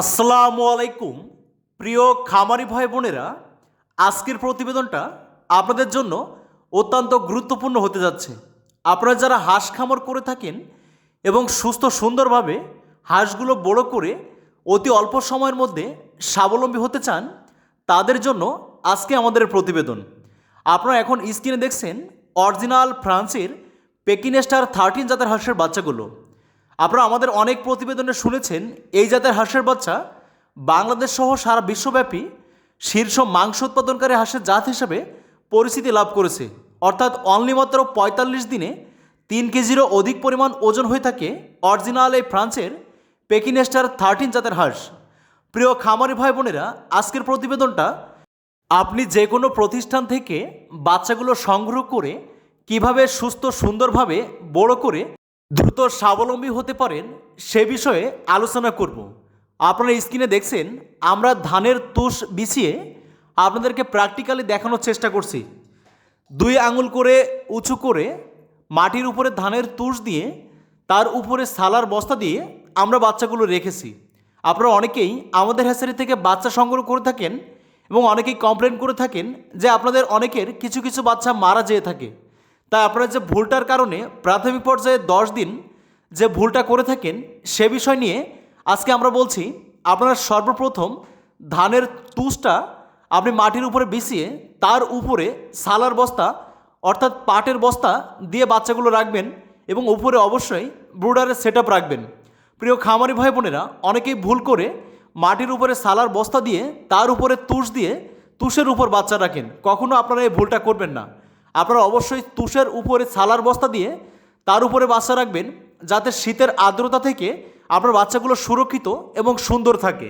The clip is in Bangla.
আসসালামু আলাইকুম, প্রিয় খামারি ভাই বোনেরা। আজকের প্রতিবেদনটা আপনাদের জন্য অত্যন্ত গুরুত্বপূর্ণ হতে যাচ্ছে। আপনারা যারা হাঁস খামার করে থাকেন এবং সুস্থ সুন্দরভাবে হাঁসগুলো বড় করে অতি অল্প সময়ের মধ্যে স্বাবলম্বী হতে চান, তাদের জন্য আজকে আমাদের প্রতিবেদন। আপনারা এখন স্ক্রিনে দেখছেন অরিজিনাল ফ্রান্সের পেকিনেস্টার থার্টিন জাতের হাঁসের বাচ্চাগুলো। আপনারা আমাদের অনেক প্রতিবেদনে শুনেছেন, এই জাতের হাঁসের বাচ্চা বাংলাদেশ সহ সারা বিশ্বব্যাপী শীর্ষ মাংস উৎপাদনকারী হাঁসের জাত হিসেবে পরিচিতি লাভ করেছে। অর্থাৎ অনলি মাত্র পঁয়তাল্লিশ দিনে তিন কেজিরও অধিক পরিমাণ ওজন হয়ে থাকে অরিজিনাল এই ফ্রান্সের পেকিনেস্টার থার্টিন জাতের হাঁস। প্রিয় খামারি ভাই বোনেরা, আজকের প্রতিবেদনটা আপনি যে কোনো প্রতিষ্ঠান থেকে বাচ্চাগুলো সংগ্রহ করে কীভাবে সুস্থ সুন্দরভাবে বড় করে দ্রুত স্বাবলম্বী হতে পারেন, সে বিষয়ে আলোচনা করব। আপনারা স্ক্রিনে দেখছেন, আমরা ধানের তুষ বিছিয়ে আপনাদেরকে প্র্যাকটিক্যালি দেখানোর চেষ্টা করছি। দুই আঙুল করে উঁচু করে মাটির উপরে ধানের তুষ দিয়ে, তার উপরে সালার বস্তা দিয়ে আমরা বাচ্চাগুলো রেখেছি। আপনারা অনেকেই আমাদের হ্যাসারি থেকে বাচ্চা সংগ্রহ করে থাকেন এবং অনেকেই কমপ্লেন করে থাকেন যে আপনাদের অনেকের কিছু কিছু বাচ্চা মারা যেয়ে থাকে। তাই আপনারা যে ভুলটার কারণে প্রাথমিক পর্যায়ে দশ দিন যে ভুলটা করে থাকেন সে বিষয় নিয়ে আজকে আমরা বলছি, আপনারা সর্বপ্রথম ধানের তুষটা আপনি মাটির উপরে বিছিয়ে তার উপরে সালার বস্তা অর্থাৎ পাটের বস্তা দিয়ে বাচ্চাগুলো রাখবেন এবং উপরে অবশ্যই ব্রুডারের সেট রাখবেন। প্রিয় খামারি ভাই বোনেরা, অনেকেই ভুল করে মাটির উপরে সালার বস্তা দিয়ে তার উপরে তুষ দিয়ে তুষের উপর বাচ্চা রাখেন। কখনো আপনারা এই ভুলটা করবেন না। আপনারা অবশ্যই তুষের উপরে ছালার বস্তা দিয়ে তার উপরে বাচ্চা রাখবেন যাতে শীতের আর্দ্রতা থেকে আপনার বাচ্চাগুলো সুরক্ষিত এবং সুন্দর থাকে।